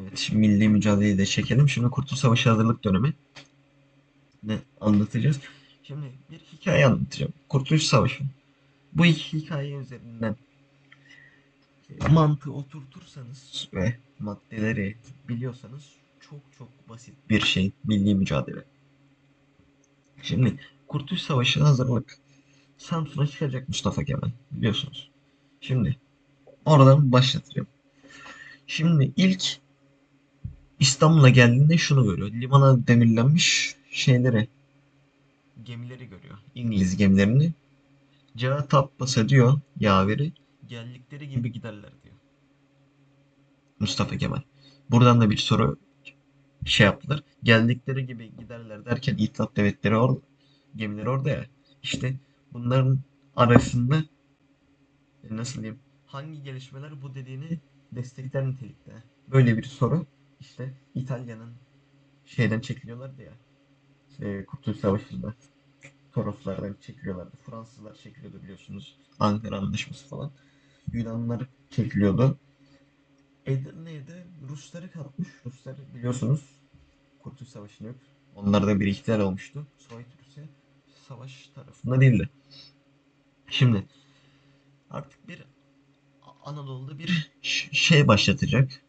Evet, milli mücadeleyi de çekelim. Şimdi Kurtuluş Savaşı hazırlık dönemi ne anlatacağız. Şimdi bir hikaye anlatacağım. Kurtuluş Savaşı. Bu iki hikaye üzerinden mantığı oturtursanız ve maddeleri biliyorsanız çok çok basit bir şey milli mücadele. Şimdi Kurtuluş Savaşı hazırlık. Samsun'a çıkacak Mustafa Kemal biliyorsunuz. Şimdi oradan başlatacağım. Şimdi ilk İstanbul'a geldiğinde şunu görüyor. Limana demirlenmiş şeyleri, gemileri görüyor. İngiliz gemilerini. Cevat Abbas'a diyor yaveri geldikleri gibi giderler diyor. Mustafa Kemal. Buradan da bir soru şey yaptılar. Geldikleri gibi giderler derken İttihat Devletleri orada, gemileri orada ya. İşte bunların arasında e, nasıl diyeyim hangi gelişmeler bu dediğini destekler nitelikte. Böyle bir soru işte İtalya'nın şeyden çekiliyorlardı ya e, Kurtuluş Savaşı'nda Toroslardan çekiliyorlardı. Fransızlar çekiliyordu biliyorsunuz. Ankara Anlaşması falan. Yunanlar çekiliyordu. Edirne'ye de Rusları katmış. Rusları biliyorsunuz Kurtuluş Savaşı'nı yok. Onlarda bir ihtilal olmuştu. Sovyet Rusya savaş tarafında değildi. Şimdi artık bir Anadolu'da bir şey başlatacak.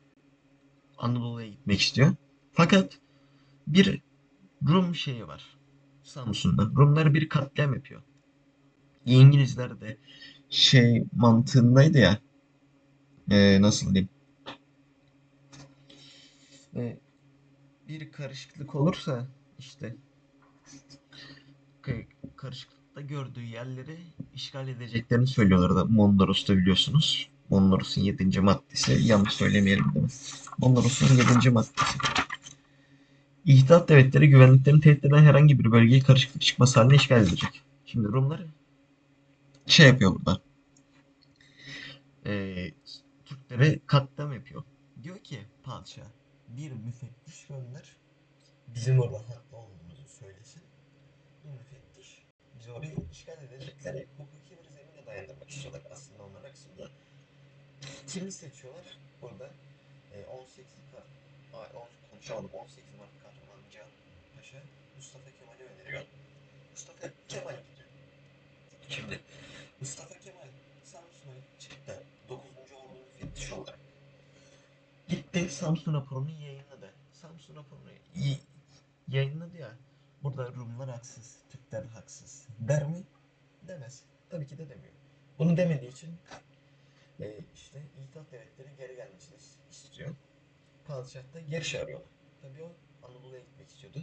Anadolu'ya gitmek istiyor. Fakat bir Rum şeyi var. Samsun'da. Rumlar bir katliam yapıyor. İngilizler de şey mantığındaydı ya. Ee, nasıl diyeyim? Ee, bir karışıklık olursa işte ka- karışıklıkta gördüğü yerleri işgal edeceklerini söylüyorlardı. Mondros'ta biliyorsunuz. Mondros'un 7. maddesi. Yanlış söylemeyelim değil mi? Mondros'un 7. maddesi. İttihat devletleri güvenliklerini tehdit eden herhangi bir bölgeyi karışıklık çıkması halinde işgal edecek. Şimdi Rumlar şey yapıyor burada. Ee, Türklere katliam yapıyor. Diyor ki padişah bir müfettiş gönder. Bizim orada haklı olduğumuzu söylesin. Bu müfettiş bizi orayı işgal edecekleri hukuki bir zemine dayandırmak istiyorlar aslında onlar aksında. Kimi seçiyorlar? Burada e, 18 Mart, ay, on- konuşamadım 18 Mart kahraman Can Paşa Mustafa Kemal'i öneriyor. Mustafa Kemal gidiyor. Şimdi Mustafa Kemal Samsun'a çıktı 9. Ordu müfettiş olarak. Gitti Samsun raporunu yayınladı. Samsun raporunu yayınladı ya. Burada Rumlar haksız, Türkler haksız. Der mi? Demez. Tabii ki de demiyor. Bunu demediği için e, işte İttihat Devletleri geri gelmesini istiyor. Padişah da geri çağırıyorlar. Tabii o Anadolu'ya gitmek istiyordu.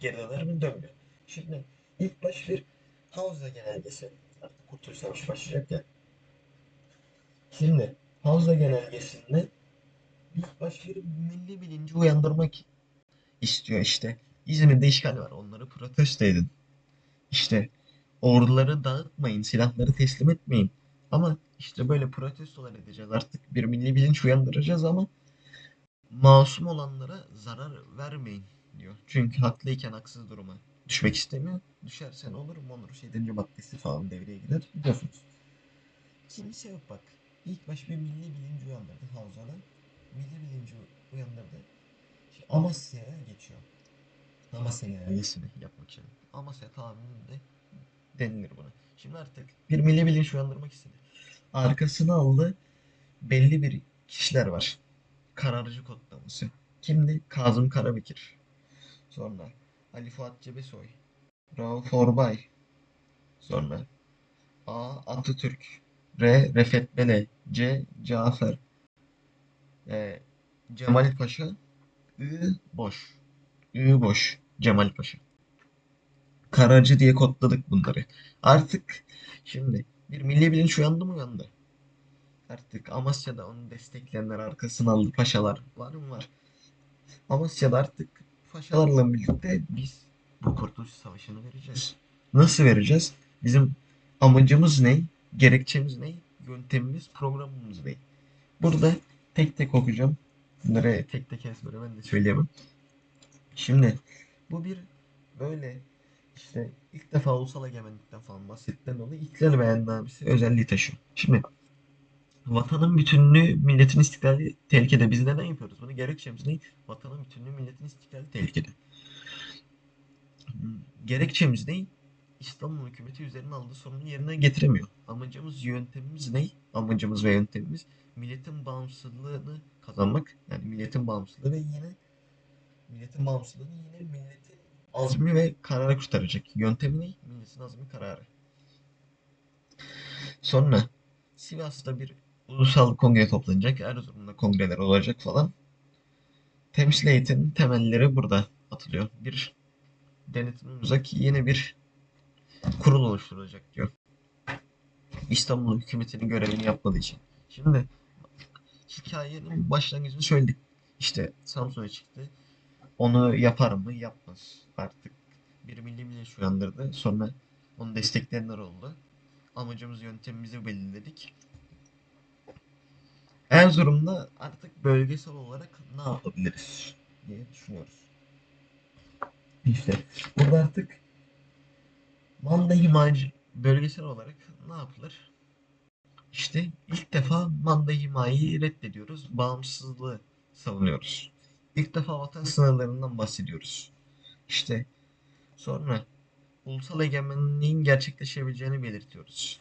Geri döner mi dönmüyor. Şimdi ilk baş bir Havza genelgesi. Artık Kurtuluş Savaşı başlayacak ya. Şimdi Havza genelgesinde ilk baş bir milli bilinci uyandırmak istiyor işte. İzmir'de işgal var. Onları protesto edin. İşte orduları dağıtmayın, silahları teslim etmeyin. Ama işte böyle protestolar edeceğiz. Artık bir milli bilinç uyandıracağız ama masum olanlara zarar vermeyin diyor. Çünkü haklıyken haksız duruma düşmek istemiyor. Düşersen olur mu olur. 7. maddesi falan devreye girer. Biliyorsunuz. Kimse yok bak. İlk baş bir milli bilinci uyandırdı Havza'da. Milli bilinci uyandırdı. Şimdi Amasya'ya geçiyor. Amasya genelgesini yapmak için. Amasya tahmininde denilir buna. Şimdi artık bir milli bilinç uyandırmak istedi. Arkasına aldı belli bir kişiler var. Kararcı kodlaması. Kimdi? Kazım Karabekir. Sonra Ali Fuat Cebesoy. Rauf Orbay. Sonra A. Atatürk. R. Refet Bele. C. Cafer. E, Cemal Paşa. I. Boş. I. Boş. Cemal Paşa. Kararcı diye kodladık bunları. Artık şimdi bir milli bilinç uyandı mı uyandı. Artık Amasya'da onu destekleyenler arkasına aldı paşalar. Var mı var. Amasya'da artık paşalarla birlikte biz bu Kurtuluş Savaşı'nı vereceğiz. Nasıl vereceğiz? Bizim amacımız ne? Gerekçemiz ne? Yöntemimiz, programımız ne? Burada tek tek okuyacağım. Bunları tek tek ezbere ben de söyleyemem. Şimdi bu bir böyle işte ilk defa ulusal egemenlikten falan bahsedilen dolayı ihlal beyannamesi özelliği taşıyor. Şimdi Vatanın bütünlüğü, milletin istiklali tehlikede. Biz neden yapıyoruz bunu? Gerekçemiz ne? Vatanın bütünlüğü, milletin istiklali tehlikede. Gerekçemiz ne? İstanbul hükümeti üzerine aldığı sorumluluğu yerine getiremiyor. Amacımız, yöntemimiz ne? Amacımız ve yöntemimiz milletin bağımsızlığını kazanmak. Yani milletin bağımsızlığı ve yine milletin bağımsızlığını yine milletin azmi ve kararı kurtaracak. Yöntemi ne? Azmi kararı. Sonra Sivas'ta bir ulusal kongre toplanacak. Erzurum'da kongreler olacak falan. Temsil heyetinin temelleri burada atılıyor. Bir denetim uzak yeni bir kurul oluşturulacak diyor. İstanbul hükümetinin görevini yapmadığı için. Şimdi hikayenin başlangıcını söyledik. İşte Samsun'a çıktı. Onu yapar mı? Yapmaz. Artık bir milli milliyetçi uyandırdı. Sonra onu destekleyenler oldu. Amacımız yöntemimizi belirledik. Erzurum'da artık bölgesel olarak ne yapabiliriz diye düşünüyoruz. İşte burada artık Manda himayeci bölgesel olarak ne yapılır? İşte ilk defa Manda himayeyi reddediyoruz. Bağımsızlığı savunuyoruz. İlk defa vatan sınırlarından bahsediyoruz. İşte sonra ulusal egemenliğin gerçekleşebileceğini belirtiyoruz.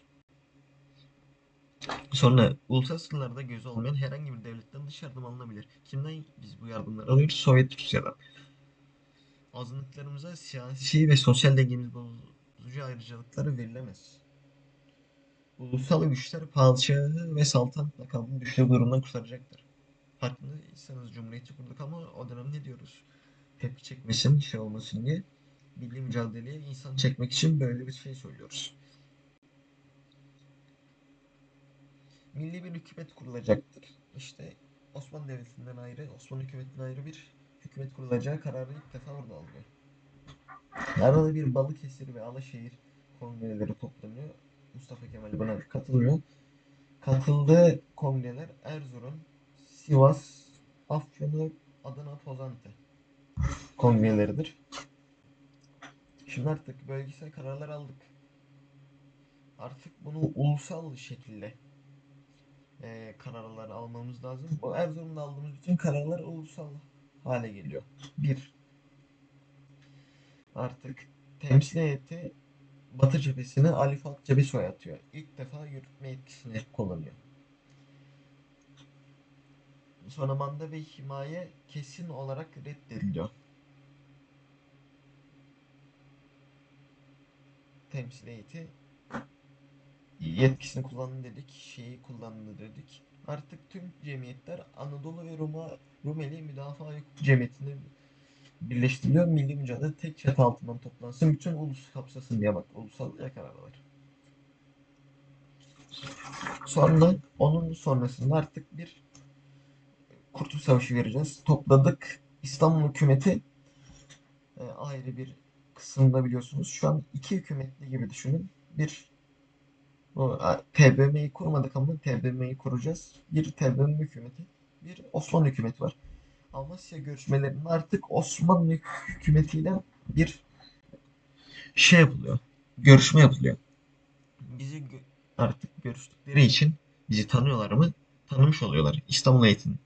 Sonra ulusal sınırlarda gözü olmayan herhangi bir devletten dış yardım alınabilir. Kimden biz bu yardımları alıyoruz? Sovyet Rusya'dan. Azınlıklarımıza siyasi ve sosyal dengemiz bozucu ayrıcalıkları verilemez. Ulusal güçler padişahı ve saltanat makamını düştüğü durumdan kurtaracaktır. Farkındaysanız Cumhuriyeti kurduk ama o dönem ne diyoruz? Tepki çekmesin, şey olmasın diye milli mücadeleye insan çekmek için böyle bir şey söylüyoruz. Milli bir hükümet kurulacaktır. İşte Osmanlı Devleti'nden ayrı, Osmanlı hükümetinden ayrı bir hükümet kurulacağı kararı ilk defa orada alıyor. Arada bir Balıkesir ve Alaşehir kongreleri toplanıyor. Mustafa Kemal buna katılıyor. Katıldığı kongreler Erzurum, Sivas, Afyon, Adana, Pozantı kongreleridir. Şimdi artık bölgesel kararlar aldık. Artık bunu ulusal şekilde e, kararlar almamız lazım. Bu Erzurum'da aldığımız bütün kararlar ulusal hale geliyor. Bir, artık temsil heyeti Batı cephesine Ali Fuat Cebesoy atıyor. İlk defa yürütme etkisini kullanıyor. Sonra manda ve himaye kesin olarak reddediliyor. Temsil heyeti yetkisini kullandı dedik, şeyi kullandı dedik. Artık tüm cemiyetler Anadolu ve Roma, Rumeli Müdafaa Cemiyeti'ne birleştiriliyor. Milli mücadele tek çatı altından toplansın. Bütün ulus kapsasın diye bak. Ulusal ya kararlar. Sonra onun sonrasında artık bir Kurtuluş Savaşı vereceğiz. Topladık. İstanbul hükümeti e, ayrı bir kısımda biliyorsunuz. Şu an iki hükümetli gibi düşünün. Bir bu TBMM'yi kurmadık ama TBMM'yi kuracağız. Bir TBMM hükümeti, bir Osmanlı hükümeti var. Amasya görüşmelerinde artık Osmanlı hükümetiyle bir şey yapılıyor. Görüşme yapılıyor. Bizi gö artık görüştükleri için bizi tanıyorlar mı? Tanımış oluyorlar. İstanbul heyetinin.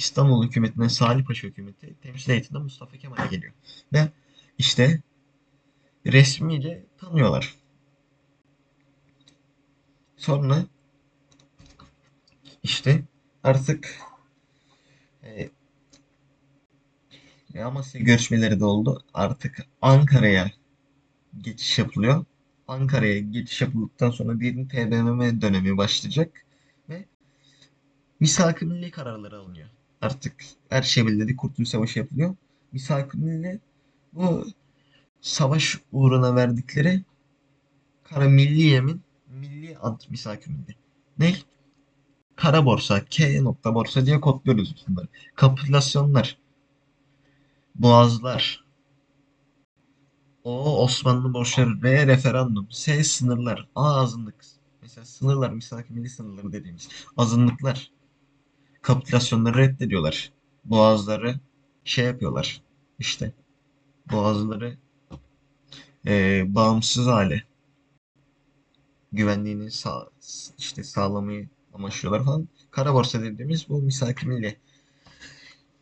İstanbul hükümetinden Salih Paşa hükümeti temsil heyetinde Mustafa Kemal'e geliyor. Ve işte resmice tanıyorlar. Sonra işte artık e, Amasya görüşmeleri de oldu. Artık Ankara'ya geçiş yapılıyor. Ankara'ya geçiş yapıldıktan sonra bir TBMM dönemi başlayacak ve misak milli kararları alınıyor. Artık her şey belirli. Kurtuluş Savaşı yapılıyor. misak milli bu savaş uğruna verdikleri kara milli yemin milli ad misak milli. Ne? Kara borsa, K nokta borsa diye kodluyoruz bunları. Kapitülasyonlar, boğazlar, O Osmanlı borçları, R referandum, S sınırlar, A azınlık. Mesela sınırlar, misak milli sınırları dediğimiz azınlıklar. Kapitülasyonları reddediyorlar. Boğazları şey yapıyorlar. İşte boğazları e, bağımsız hale güvenliğini sağ, işte sağlamayı amaçlıyorlar falan. Kara borsa dediğimiz bu misak milli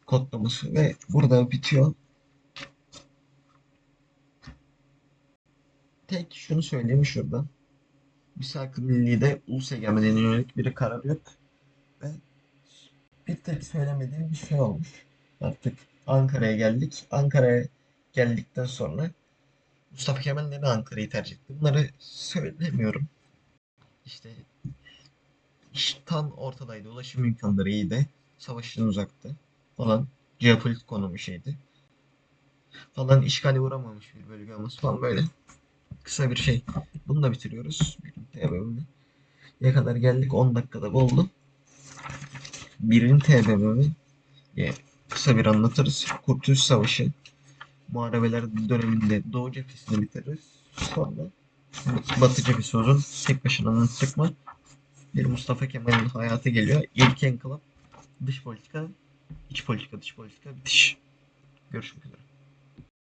kodlaması ve burada bitiyor. Tek şunu söyleyeyim şurada. Misak Milli'de ulus egemenliğine yönelik bir karar yok. Ve bir tek söylemediğim bir şey olmuş. Artık Ankara'ya geldik. Ankara'ya geldikten sonra Mustafa Kemal neden Ankara'yı tercih etti? Bunları söylemiyorum. İşte iş tam ortadaydı. Ulaşım imkanları iyiydi. Savaştan uzaktı falan. Jeopolitik konumu şeydi. Falan işgale uğramamış bir bölge olması falan böyle. Kısa bir şey. Bunu da bitiriyoruz. Birinci bölümünü. Ne kadar geldik? 10 dakikada oldu. Birinci TBMM'i kısa bir anlatırız. Kurtuluş Savaşı muharebeler döneminde Doğu cephesini bitiririz. Sonra Batı cephesi uzun. Tek başına anlatacak mı? Bir Mustafa Kemal'in hayatı geliyor. İlk enkılap dış politika, iç politika, dış politika bitiş. Görüşmek üzere.